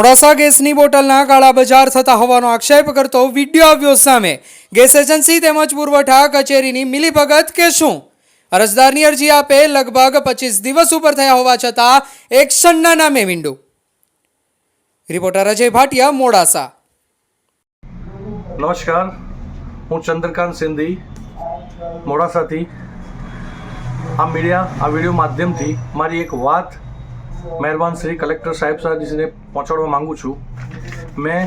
મોડાસા ગેસની બોટલના કાળા બજાર થતા હોવાનો આક્ષેપ કરતો વીડિયો આવ્યો સામે. ગેસ એજન્સી તેમજ પુરવઠા કચેરીની મિલીભગત કે શું? અરજદારની અરજી આપે લગભગ પચીસ દિવસ ઉપર થયા હોવા છતાં એક્શનના નામે વિન્ડો રિપોર્ટર અજય ભાટિયા, મોડાસા. નમસ્કાર. હું ચંદ્રકાંત સિંધી, મોડાસાથી. આ મીડિયા, આ વીડિયો માધ્યમથી મારી એક વાત મહેરબાન શ્રી કલેક્ટર સાહેબ સાહેબને પહોંચાડવા માંગુ છું. મેં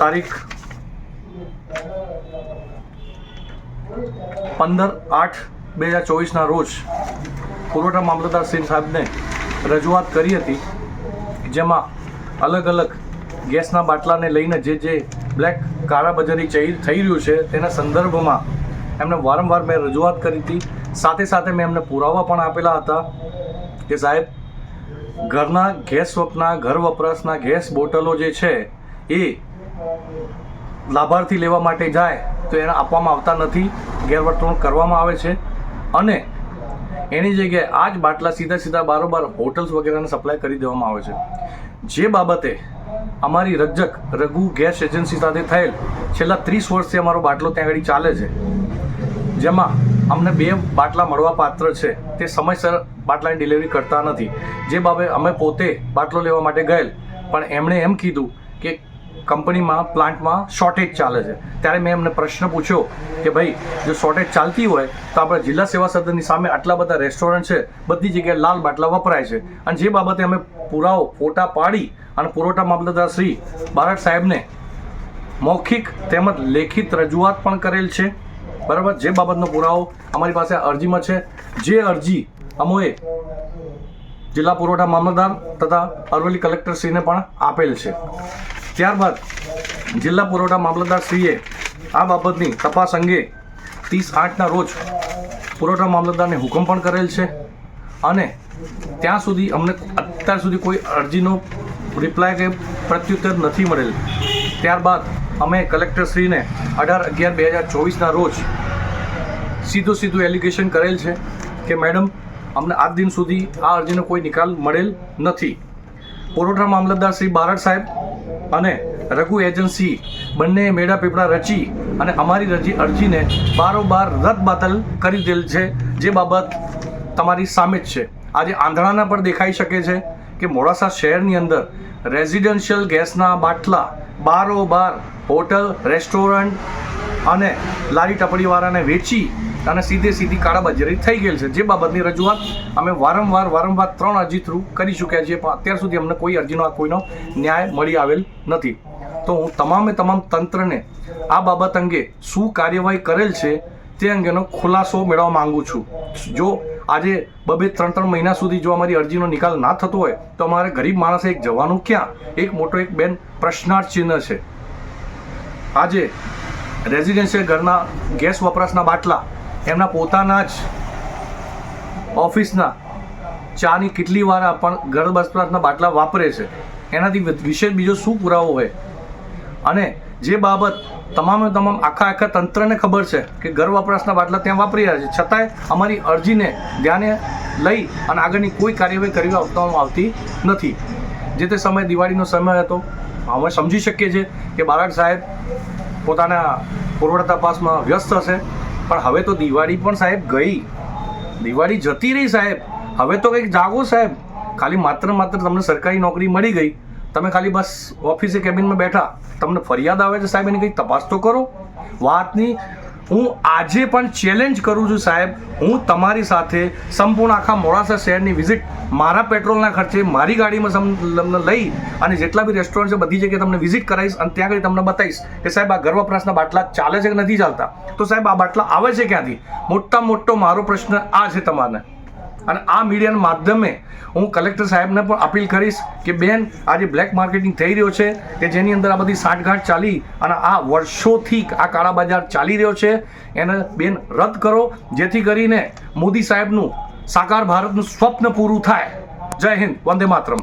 તારીખ પંદર આઠ બે હજાર ચોવીસના રોજ પુરવઠા મામલતદાર શ્રી સાહેબને રજૂઆત કરી હતી, જેમાં અલગ અલગ ગેસના બાટલાને લઈને જે જે બ્લેક કાળા બજારી ચઈ થઈ રહ્યું છે, તેના સંદર્ભમાં એમને વારંવાર મેં રજૂઆત કરી હતી. સાથે સાથે મેં એમને પુરાવા પણ આપેલા હતા કે સાહેબ ઘરના ગેસ વપના ઘર વપરાશના ગેસ બોટલો જે છે, એ લાભાર્થી લેવા માટે જાય તો એને આપવામાં આવતા નથી, ગેરવર્તણૂક કરવામાં આવે છે. અને એની જગ્યાએ આ જ બાટલા સીધા સીધા બારોબાર હોટલ્સ વગેરેને સપ્લાય કરી દેવામાં આવે છે. જે બાબતે અમારી રજક રઘુ ગેસ એજન્સી સાથે થયેલ છેલ્લા ત્રીસ વર્ષથી અમારો બાટલો ત્યાં આગળ ચાલે છે. જેમાં અમને બે બાટલા મળવા પાત્ર છે. તે સમયસર બાટલાની ડિલિવરી કરતા નથી. જે બાબતે અમે પોતે બાટલો લેવા માટે ગયેલ. પણ એમણે એમ કીધું કે કંપનીમાં, પ્લાન્ટમાં શોર્ટેજ ચાલે છે. ત્યારે મેં એમને પ્રશ્ન પૂછ્યો કે ભાઈ, જો શોર્ટેજ ચાલતી હોય, તો આપણે જિલ્લા સેવા સદનની સામે આટલા બધા રેસ્ટોરન્ટ છે, બધી જગ્યાએ લાલ બાટલા વપરાય છે. અને જે બાબતે અમે પુરાવો ફોટા પાડી અને પુરવઠા મામલતદાર શ્રી બારડ સાહેબને મૌખિક તેમજ લેખિત રજૂઆત પણ કરેલ છે. બરાબર? જે બાબતનો પુરાવો અમારી પાસે અરજીમાં છે. જે અરજી અમોએ જિલ્લા પુરવઠા મામલતદાર તથા અરવલ્લી કલેક્ટરશ્રીને પણ આપેલ છે. ત્યારબાદ જિલ્લા પુરવઠા મામલતદાર શ્રીએ આ બાબતની તપાસ અંગે ત્રીસ આઠના રોજ પુરવઠા મામલતદારને હુકમ પણ કરેલ છે અને ત્યાં સુધી અમને અત્યાર સુધી કોઈ અરજીનો રિપ્લાય કે પ્રત્યુત્તર નથી મળેલ. ત્યારબાદ અમે કલેક્ટરશ્રીને અઢાર અગિયાર બે હજાર ચોવીસના રોજ સીધું સીધું એલિગેશન કરેલ છે કે મેડમ અમને આજ દિન સુધી આ અરજીનો કોઈ નિકાલ મળેલ નથી. પુરવઠા મામલતદાર શ્રી બારડ સાહેબ અને રઘુ એજન્સી બંને મેળા પીપળા રચી અને અમારી રજી અરજીને બારોબાર રદ બાતલ કરી દેલ છે, જે બાબત તમારી સામે જ છે. આજે આંધળાના પર દેખાઈ શકે છે કે મોડાસા શહેરની અંદર રેઝિડેન્શિયલ ગેસના બાટલા, બારોબાર હોટલ, રેસ્ટોરન્ટ અને લારી ટપડીવાળાને વેચી અને સીધે સીધી કાળાબજારી થઈ ગયેલ છે. જે બાબતની રજૂઆત અમે વારંવાર વારંવાર ત્રણ અરજી થ્રુ કરી ચૂક્યા છીએ, પણ અત્યાર સુધી અમને કોઈ અરજીનો કોઈનો ન્યાય મળી આવેલ નથી. તો હું તમામે તમામ તંત્રને આ બાબત અંગે શું કાર્યવાહી કરેલ છે તે અંગેનો ખુલાસો મેળવવા માંગુ છું. જો આજે બબે ત્રણ ત્રણ મહિના સુધી જો અમારી અરજીનો નિકાલ ના થતો હોય, તો અમારે ગરીબ માણસે એક જવાનું ક્યાં? એક મોટો એક બેન પ્રશ્નાર્થ ચિહ્ન છે. આજે રેઝિડેન્શિયલ ઘરના ગેસ વપરાશના બાટલા, એમના પોતાના જ ઓફિસના ચાની કેટલી વાર પણ ઘર વપરાશના બાટલા વાપરે છે. એનાથી વિશેષ બીજો શું પુરાવો હોય? અને જે બાબત તમામે તમામ આખા આખા તંત્રને ખબર છે કે ઘર વપરાશના બાટલા ત્યાં વાપરી રહ્યા છે. છતાંય અમારી અરજીને ધ્યાને લઈ અને આગળની કોઈ કાર્યવાહી કરી આપવામાં આવતી નથી. જે તે સમય દિવાળીનો સમય હતો, અમે સમજી શકીએ છીએ કે બારાડ સાહેબ પોતાના પુરવઠા તપાસમાં વ્યસ્ત હશે. પણ હવે તો દિવાળી પણ સાહેબ ગઈ. દિવાળી જતી રહી સાહેબ. હવે તો કંઈક જાગો સાહેબ. ખાલી માત્ર માત્ર તમને સરકારી નોકરી મળી ગઈ. તમે ખાલી બસ ઓફિસે કેબિનમાં બેઠા, તમને ફરિયાદ આવે છે સાહેબ, એની કંઈ તપાસ તો કરો. વાતની હું આજે પણ ચેલેન્જ કરું છું સાહેબ, હું તમારી સાથે સંપૂર્ણ આખા મોડાસા શહેરની વિઝિટ મારા પેટ્રોલના ખર્ચે, મારી ગાડીમાં લઈ અને જેટલા બી રેસ્ટોરન્ટ છે, બધી જગ્યાએ તમને વિઝિટ કરાવીશ અને ત્યાં આગળ તમને બતાવીશ કે સાહેબ, આ ઘર બાટલા ચાલે છે કે નથી ચાલતા? તો સાહેબ, આ બાટલા આવે છે ક્યાંથી? મોટા મોટો મારો પ્રશ્ન આ છે તમારે. અને આ મીડિયાના માધ્યમે હું કલેક્ટર સાહેબને પણ અપીલ કરીશ કે બેન આજે બ્લેક માર્કેટિંગ થઈ રહ્યો છે, કે જેની અંદર આ બધી સાંઠગાંઠ ચાલી અને આ વર્ષોથી આ કાળા બજાર ચાલી રહ્યો છે, એને બેન રદ કરો, જેથી કરીને મોદી સાહેબનું સાકાર ભારતનું સ્વપ્ન પૂરું થાય. જય હિન્દ, વંદે માતરમ.